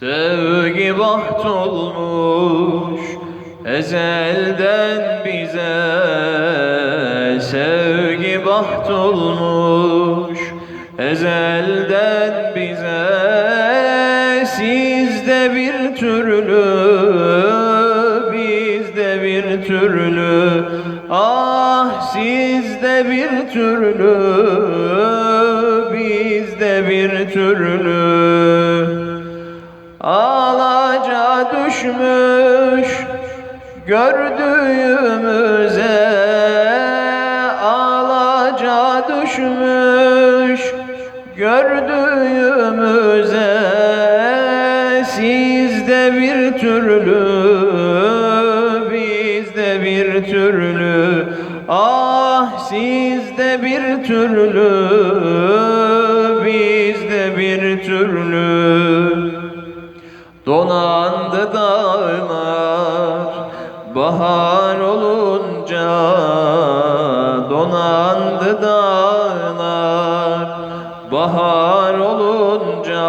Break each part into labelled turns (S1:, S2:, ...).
S1: Sevgi baht olmuş ezelden bize. Sevgi baht olmuş ezelden bize. Sizde bir türlü bizde bir türlü. Ah sizde bir türlü bizde bir türlü Ağlaca düşmüş gördüğümüze Ağlaca düşmüş gördüğümüze Sizde bir türlü bizde bir türlü Ah sizde bir türlü bizde bir türlü Donandı dağlar bahar olunca Donandı dağlar bahar olunca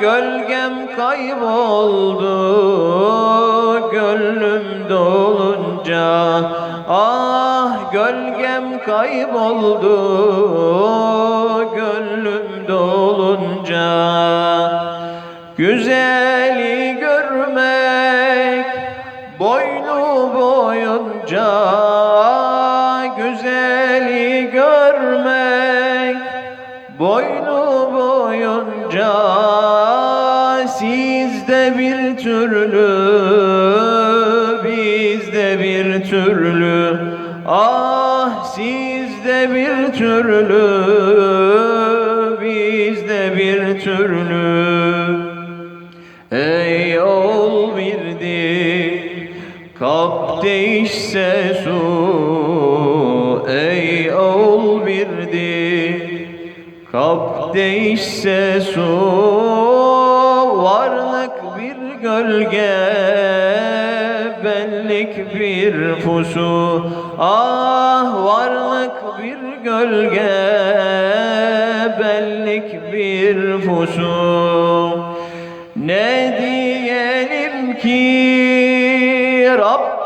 S1: Gölgem kayboldu gönlüm dolunca Ah gölgem kayboldu Güzeli görmek boynu boyunca Güzeli görmek boynu boyunca Sizde bir türlü bizde bir türlü Ah sizde bir türlü bizde bir türlü kap değişse su Ey ol birdi. Kap değişse su Varlık bir gölge. Benlik bir pusu Ah varlık bir gölge. Benlik bir pusu. Ne diyelim ki Rabbin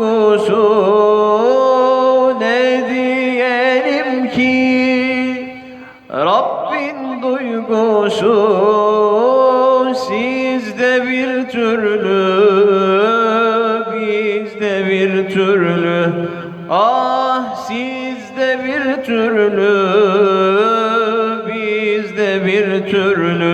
S1: duygusu Ne ki? Rabbin duygusu Sizde bir türlü Bizde bir türlü. Ah sizde bir türlü Bizde bir türlü